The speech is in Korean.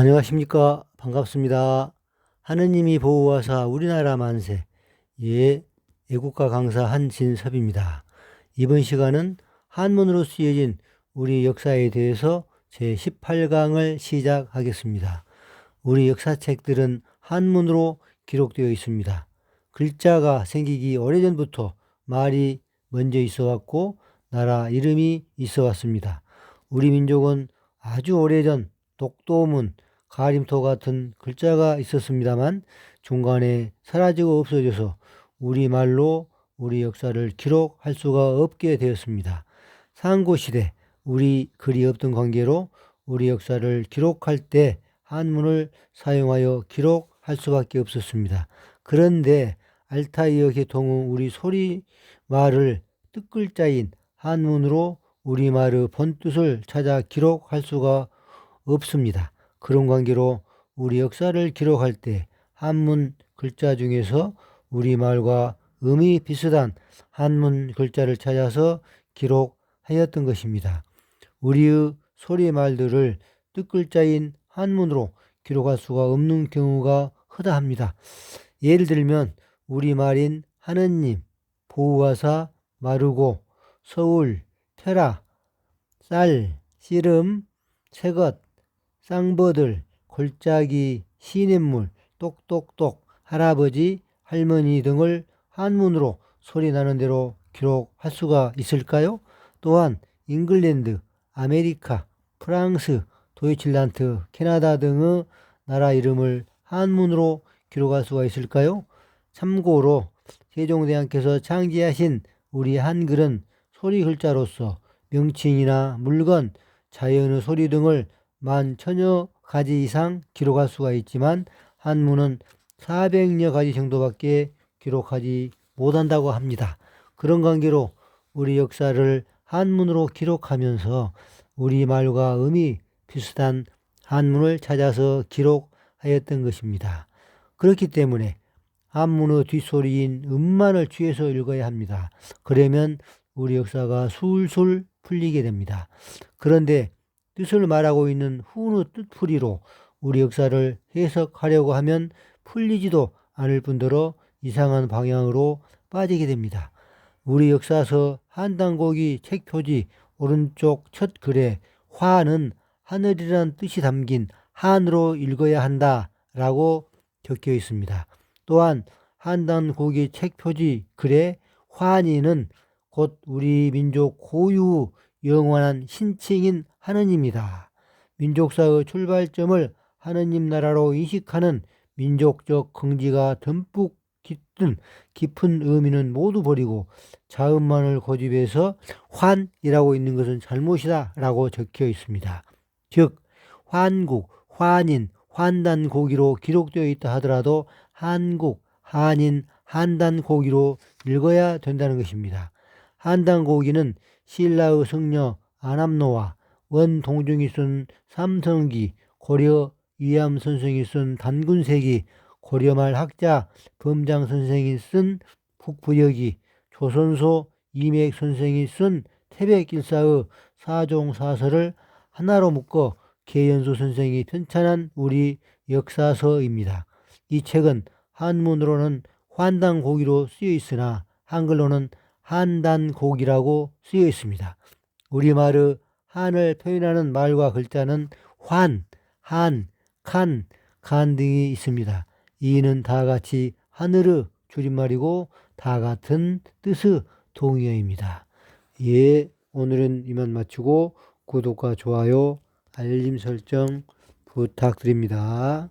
안녕하십니까. 반갑습니다. 하느님이 보호하사 우리나라 만세. 예, 애국가 강사 한진섭입니다. 이번 시간은 한문으로 쓰여진 우리 역사에 대해서 제18강을 시작하겠습니다. 우리 역사책들은 한문으로 기록되어 있습니다. 글자가 생기기 오래전부터 말이 먼저 있어 왔고 나라 이름이 있어 왔습니다. 우리 민족은 아주 오래전 독도문, 가림토 같은 글자가 있었습니다만 중간에 사라지고 없어져서 우리말로 우리 역사를 기록할 수가 없게 되었습니다. 상고시대 우리 글이 없던 관계로 우리 역사를 기록할 때 한문을 사용하여 기록할 수밖에 없었습니다. 그런데 알타이어 계통 후 우리 소리 말을 뜻글자인 한문으로 우리말의 본뜻을 찾아 기록할 수가 없습니다. 그런 관계로 우리 역사를 기록할 때 한문 글자 중에서 우리 말과 음이 비슷한 한문 글자를 찾아서 기록하였던 것입니다. 우리의 소리 말들을 뜻글자인 한문으로 기록할 수가 없는 경우가 허다합니다. 예를 들면 우리 말인 하느님, 보호하사, 마르고, 서울, 테라, 쌀, 씨름, 새것, 쌍버들, 골짜기, 시냇물, 똑똑똑, 할아버지, 할머니 등을 한문으로 소리 나는 대로 기록할 수가 있을까요? 또한 잉글랜드, 아메리카, 프랑스, 도이칠란트, 캐나다 등의 나라 이름을 한문으로 기록할 수가 있을까요? 참고로 세종대왕께서 창제하신 우리 한글은 소리 글자로서 명칭이나 물건, 자연의 소리 등을 만 천여 가지 이상 기록할 수가 있지만 한문은 400여 가지 정도밖에 기록하지 못한다고 합니다. 그런 관계로 우리 역사를 한문으로 기록하면서 우리말과 음이 비슷한 한문을 찾아서 기록하였던 것입니다. 그렇기 때문에 한문의 뒷소리인 음만을 취해서 읽어야 합니다. 그러면 우리 역사가 술술 풀리게 됩니다. 그런데 뜻을 말하고 있는 후의 뜻풀이로 우리 역사를 해석하려고 하면 풀리지도 않을 뿐더러 이상한 방향으로 빠지게 됩니다. 우리 역사서 한단고기 책 표지 오른쪽 첫 글에 화는 하늘이란 뜻이 담긴 한으로 읽어야 한다 라고 적혀 있습니다. 또한 한단고기 책 표지 글에 환희는 곧 우리 민족 고유 영원한 신칭인 하느님이다. 민족사의 출발점을 하느님 나라로 인식하는 민족적 긍지가 듬뿍 깃든 깊은 의미는 모두 버리고 자음만을 고집해서 환이라고 있는 것은 잘못이다 라고 적혀 있습니다. 즉 환국, 환인, 환단 고기로 기록되어 있다 하더라도 한국, 한인, 한단 고기로 읽어야 된다는 것입니다. 한단고기는 신라의 성녀 아남노와 원동중이 쓴 삼성기, 고려 이암 선생이 쓴 단군세기, 고려말 학자 범장 선생이 쓴 북부역이, 조선소 이맥 선생이 쓴 태백일사의 사종사설을 하나로 묶어 계연수 선생이 편찬한 우리 역사서입니다. 이 책은 한문으로는 환단고기로 쓰여 있으나 한글로는 한단고기라고 쓰여 있습니다. 우리말의 한을 표현하는 말과 글자는 환, 한, 칸, 간 등이 있습니다. 이는 다 같이 하늘의 줄임말이고 다 같은 뜻의 동의어입니다. 예, 오늘은 이만 마치고 구독과 좋아요, 알림 설정 부탁드립니다.